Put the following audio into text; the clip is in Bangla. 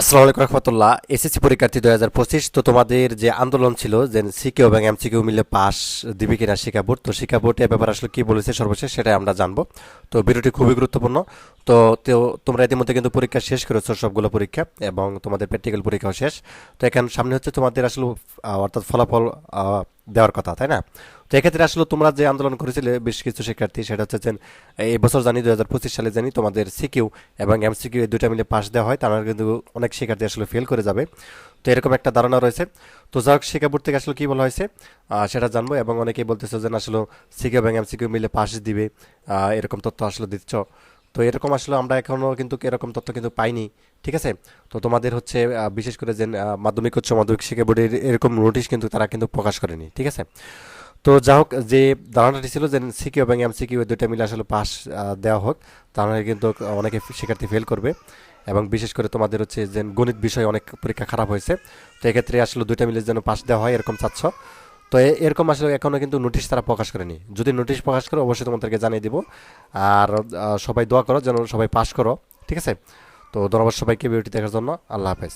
আসসালামু আলাইকুম রহমতুল্লাহ। এসএসসি পরীক্ষার্থী দুই হাজার পঁচিশ, তো তোমাদের যে আন্দোলন ছিল যে সিকিউ এবং এমসিকিউ মিলে পাস দিবে কিনা শিক্ষা বোর্ড, তো শিক্ষা বোর্ড এ ব্যাপারে আসলে কি বলেছে সর্বশেষ সেটাই আমরা জানব। তো ভিডিওটি খুবই গুরুত্বপূর্ণ। তো তোমরা ইতিমধ্যে কিন্তু পরীক্ষা শেষ করেছ সবগুলো পরীক্ষা এবং তোমাদের প্র্যাকটিক্যাল পরীক্ষাও শেষ। তো এখানে সামনে হচ্ছে তোমাদের আসলে অর্থাৎ ফলাফল দেওয়ার কথা, তাই না? তো এক্ষেত্রে আসলে তোমরা যে আন্দোলন করেছিলে বেশ কিছু শিক্ষার্থী, সেটা হচ্ছে যে, এই বছর জানি দুই হাজার পঁচিশ সালে জানি তোমাদের সিকিউ এবং এমসিকিউ এই দুইটা মিলে পাস দেওয়া হয়, তারা কিন্তু অনেক শিক্ষার্থী আসলে ফেল করে যাবে। তো এরকম একটা ধারণা রয়েছে। তো যাই হোক, শিক্ষা বোর্ড থেকে আসলে কি বলা হয়েছে? সেটা জানব এবং অনেকেই বলতেছে যে আসলে সিকিউ এবং এমসিকিউ মিলে পাস দিবে এরকম তথ্য আসলে দিচ্ছ। তো এরকম আসলে আমরা এখনও কিন্তু এরকম তথ্য কিন্তু পাইনি, ঠিক আছে? তো তোমাদের হচ্ছে বিশেষ করে যে মাধ্যমিক উচ্চ মাধ্যমিক শিক্ষা বোর্ডের এরকম নোটিশ কিন্তু তারা কিন্তু প্রকাশ করেনি, ঠিক আছে? তো যা হোক, যে ধারণাটি ছিল যে সিকিউ এবং এম সিকিউ দুইটা মিলে আসলে পাস দেওয়া হোক তাহলে কিন্তু অনেকে শিক্ষার্থী ফেল করবে এবং বিশেষ করে তোমাদের হচ্ছে যে গণিত বিষয়ে অনেক পরীক্ষা খারাপ হয়েছে, তো এক্ষেত্রে আসলে দুইটা মিলে যেন পাস দেওয়া হয়, এরকম চাচ্ছ। তো এরকম আসলে এখনও কিন্তু নোটিশ তারা প্রকাশ করেনি। যদি নোটিশ প্রকাশ করে, অবশ্যই তোমাদেরকে জানিয়ে দিব। আর সবাই দোয়া করো, যেন সবাই পাশ করো, ঠিক আছে? তো ধন্যবাদ সবাইকে ভিডিওটি দেখার জন্য। আল্লাহ হাফেজ।